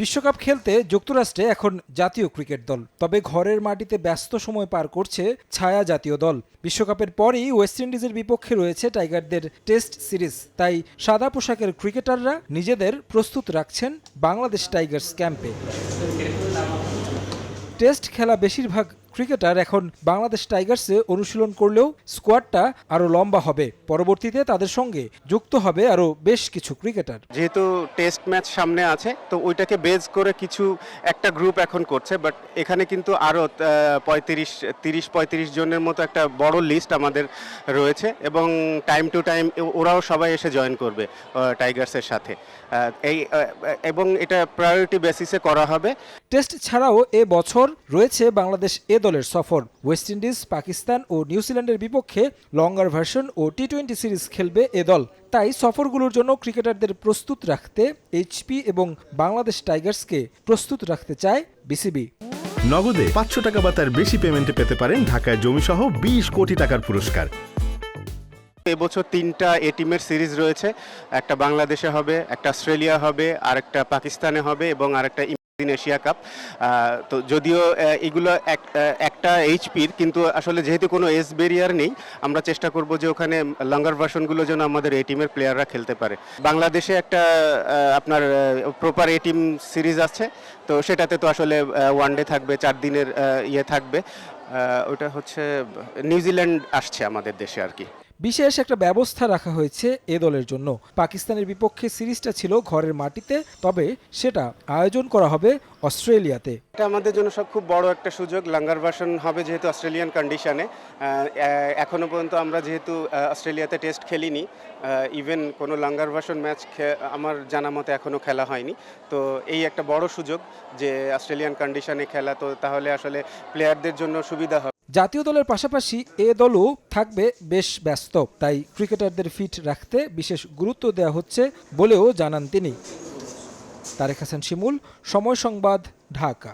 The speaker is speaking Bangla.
বিশ্বকাপ খেলতে যুক্তরাষ্ট্রে এখন জাতীয় ক্রিকেট দল, তবে ঘরের মাটিতে ব্যস্ত সময় পার করছে ছায়া জাতীয় দল। বিশ্বকাপের পরেই ওয়েস্ট ইন্ডিজের বিপক্ষে রয়েছে টাইগারদের টেস্ট সিরিজ, তাই সাদা পোশাকের ক্রিকেটাররা নিজেদের প্রস্তুত রাখছেন বাংলাদেশ টাইগার্স ক্যাম্পে। টেস্ট খেলা বেশিরভাগ ক্রিকেটার এখন বাংলাদেশ টাইগার্সে অনুশীলন করলেও স্কোয়াডটা আরও লম্বা হবে। পরবর্তীতে তাদের সঙ্গে যুক্ত হবে আরও বেশ কিছু ক্রিকেটার। যেহেতু টেস্ট ম্যাচ সামনে আছে, তো ওইটাকে বেজ করে কিছু একটা গ্রুপ এখন করছে বাট এখানে কিন্তু আরও পঁয়ত্রিশ, তিরিশ, পঁয়ত্রিশ জনের মতো একটা বড় লিস্ট আমাদের রয়েছে, এবং টাইম টু টাইম ওরাও সবাই এসে জয়েন করবে টাইগার্সের সাথে। এই এবং এটা প্রায়োরিটি বেসিসে করা হবে। টেস্ট ছাড়াও এ বছর রয়েছে বাংলাদেশ এ দলের সফর। ওয়েস্ট ইন্ডিজ পাকিস্তান ও নিউজিল্যান্ডের বিপক্ষে লঙ্গার ভার্সন ও টি টোয়েন্টি সিরিজ খেলবে এ দল। তাই সফরগুলোর জন্য ক্রিকেটারদের প্রস্তুত রাখতে এইচপি এবং বাংলাদেশ টাইগার্সকে প্রস্তুত রাখতে চায় বিসিবি নগদে পাঁচশো টাকা বা তার বেশি পেমেন্টে পেতে পারেন ঢাকায় জমিসহ বিশ কোটি টাকার পুরস্কার। এবছর তিনটা এ টিমের সিরিজ রয়েছে। একটা বাংলাদেশে হবে একটা অস্ট্রেলিয়া হবে আর একটা পাকিস্তানে হবে এবং আরেকটা এশিয়া কাপ। তো যদিও এগুলো একটা এইচপির, কিন্তু আসলে যেহেতু কোনো এস বেরিয়ার নেই, আমরা চেষ্টা করব যে ওখানে লঙ্গার ভার্সনগুলো যেন আমাদের এই টিমের প্লেয়াররা খেলতে পারে। বাংলাদেশে একটা আপনার প্রপার এ টিম সিরিজ আছে, তো সেটাতে তো আসলে ওয়ান ডে থাকবে, চার দিনের ইয়ে থাকবে। ওটা হচ্ছে, নিউজিল্যান্ড আসছে আমাদের দেশে আর কি। বিশেষ একটা ব্যবস্থা রাখা হয়েছে এ দলের জন্য। পাকিস্তানের বিপক্ষে সিরিজটা ছিল ঘরের মাটিতে, তবে সেটা আয়োজন করা হবে অস্ট্রেলিয়াতে। এটা আমাদের জন্য সব খুব বড় একটা সুযোগ। লাঙ্গার ভার্সন হবে যেহেতু অস্ট্রেলিয়ান কন্ডিশনে এখনও পর্যন্ত আমরা যেহেতু অস্ট্রেলিয়াতে টেস্ট খেলিনি ইভেন কোনো লাঙ্গার ভার্সন ম্যাচ আমার জানা মতে এখনও খেলা হয়নি। তো এই একটা বড় সুযোগ যে অস্ট্রেলিয়ান কন্ডিশনে খেলা, তো তাহলে আসলে প্লেয়ারদের জন্য সুবিধা হবে। জাতীয় দলের পাশাপাশি এ দলও থাকবে বেশ ব্যস্ত। তাই ক্রিকেটারদের ফিট রাখতে বিশেষ গুরুত্ব দেওয়া হচ্ছে বলেও জানান তিনি। তারেক হাসান শিমুল, সময় সংবাদ, ঢাকা।